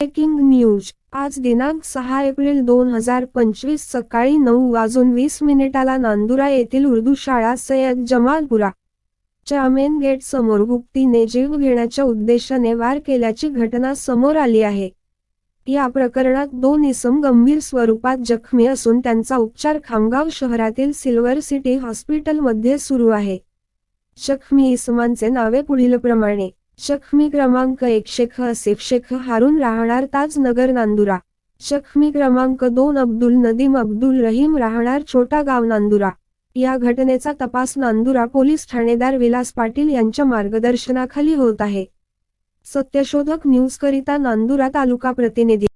Breaking news. आज दिनांक सहा एप्रिल दोन हजार पंचवीस सकाळी नऊ वाजून वीस मिनिटाला नांदुरा येथील उर्दू शाळा सय्यद जमालपुरा च्या मेन गेट समोर गुप्तीने जीव घेण्याच्या उद्देशाने वार केल्याची घटना समोर आली आहे. या प्रकरणात दोन इसम गंभीर स्वरूपात जखमी असून त्यांचा उपचार खामगाव शहरातील सिल्वर सिटी हॉस्पिटलमध्ये सुरू आहे. जखमी इसमांचे नावे पुढीलप्रमाणे. जखमी क्रमांक एक शेख असेफ शेख हारून राहणार ताजनगर नांदुरा. जखमी क्रमांक दोन अब्दुल नदीम अब्दुल रहीम राहणार छोटा गाव नांदुरा. या घटनेचा तपास नांदुरा पोलीस ठाणेदार विलास पाटील यांच्या मार्गदर्शनाखाली होत आहे. सत्यशोधक न्यूजकरिता नांदुरा तालुका प्रतिनिधी